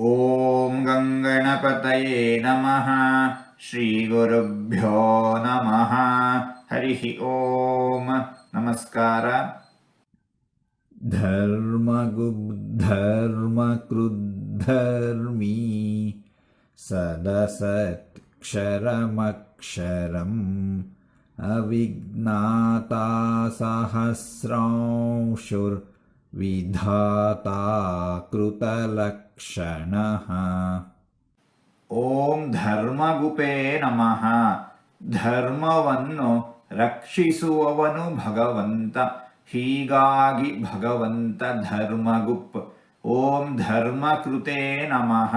ॐ गङ्गणपतये नमः। श्रीगुरुभ्यो नमः। हरिः ॐ नमस्कार। धर्मगुब्धर्मकृद्धर्मी सदसत्क्षरमक्षरम्। अविज्ञाता सहस्रांशुर् सहस्रांशुर्विधाता कृतलक्षणः ಓಂ ಧರ್ಮಗುಪೇ ನಮಃ ಧರ್ಮವನ್ನು ರಕ್ಷಿಸುವವನು ಭಗವಂತ ಹೀಗಾಗಿ ಭಗವಂತ ಧರ್ಮಗುಪ್ ಓಂ ಧರ್ಮಕೃತೇ ನಮಃ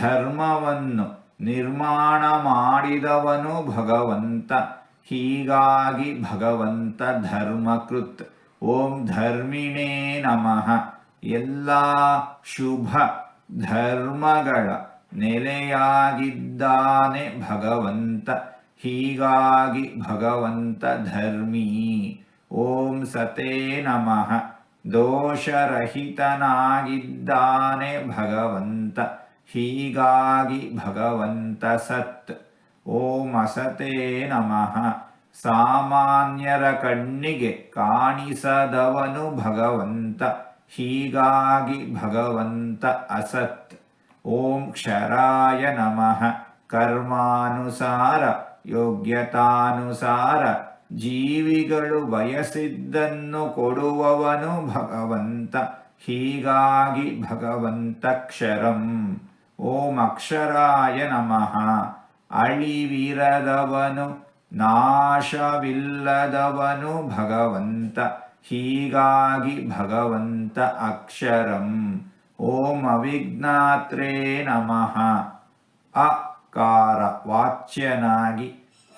ಧರ್ಮವನ್ನು ನಿರ್ಮಾಣ ಮಾಡಿದವನು ಭಗವಂತ ಹೀಗಾಗಿ ಭಗವಂತ ಧರ್ಮಕೃತ್ ಓಂ ಧರ್ಮಿಣೇ ನಮಃ. ಎಲ್ಲ ಶುಭ ಧರ್ಮಗಳ ನೆಲೆಯಾಗಿದ್ದಾನೆ ಭಗವಂತ. ಹೀಗಾಗಿ ಭಗವಂತ ಧರ್ಮೀ. ಓಂ ಸತೇ ನಮಃ. ದೋಷರಹಿತನಾಗಿದ್ದಾನೆ ಭಗವಂತ. ಹೀಗಾಗಿ ಭಗವಂತ ಸತ್. ಓಂ ಅಸತೇ ನಮಃ. ಸಾಮಾನ್ಯರ ಕಣ್ಣಿಗೆ ಕಾಣಿಸದವನು ಭಗವಂತ, ಹೀಗಾಗಿ ಭಗವಂತ ಅಸತ್. ಓಂ ಕ್ಷರಾಯ ನಮಃ. ಕರ್ಮಾನುಸಾರ, ಯೋಗ್ಯತಾನುಸಾರ, ಜೀವಿಗಳು ಬಯಸಿದ್ದನ್ನು ಕೊಡುವವನು ಭಗವಂತ, ಹೀಗಾಗಿ ಭಗವಂತಕ್ಷರಂ ಓಂ ಅಕ್ಷರಾಯ ನಮಃ. ಅಳಿವಿರದವನು ನಾಶವಿಲ್ಲದವನು ಭಗವಂತ, ಹೀಗಾಗಿ ಭಗವಂತ ಅಕ್ಷರಂ. ಓಂ ಅವಿಘ್ನಾತ್ರೇ ನಮಃ. ಅಕಾರ ವಾಚ್ಯನಾಗಿ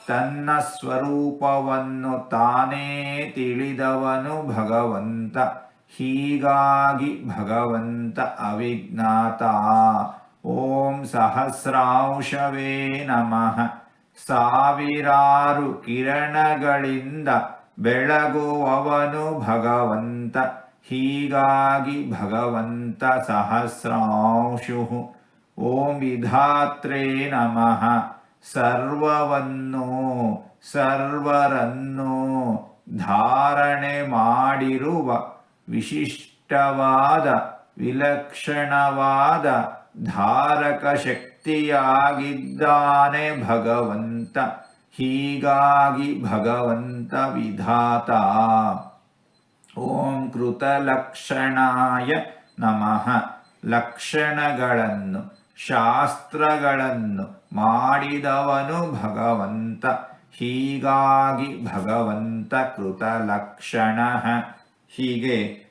ತನ್ನ ಸ್ವರೂಪವನ್ನು ತಾನೇ ತಿಳಿದವನು ಭಗವಂತ, ಹೀಗಾಗಿ ಭಗವಂತ ಅವಿಜ್ಞಾತ. ಓಂ ಸಹಸ್ರಾಂಶವೇ ನಮಃ. ಸಾವಿರಾರು ಕಿರಣಗಳಿಂದ ಬೆಳಗುವವನು ಭಗವಂತ. ಹೀಗಾಗಿ ಭಗವಂತ ಸಹಸ್ರಾಂಶು ಓಂ ವಿಧಾತ್ರೇ ನಮಃ. ಸರ್ವವನ್ನು, ಸರ್ವರನ್ನು ಧಾರಣೆ ಮಾಡಿರುವ ವಿಶಿಷ್ಟವಾದ, ವಿಲಕ್ಷಣವಾದ ಧಾರಕ ಶಕ್ತಿಯಾಗಿದ್ದಾನೆ ಭಗವಂತ, ಹೀಗಾಗಿ ಭಗವಂತ ವಿಧಾತ. ಓಂ ಕೃತಲಕ್ಷಣಾಯ ನಮಃ. ಲಕ್ಷಣಗಳನ್ನು, ಶಾಸ್ತ್ರಗಳನ್ನು ಮಾಡಿದವನು ಭಗವಂತ, ಹೀಗಾಗಿ ಭಗವಂತ ಕೃತಲಕ್ಷಣ ಹೀಗೆ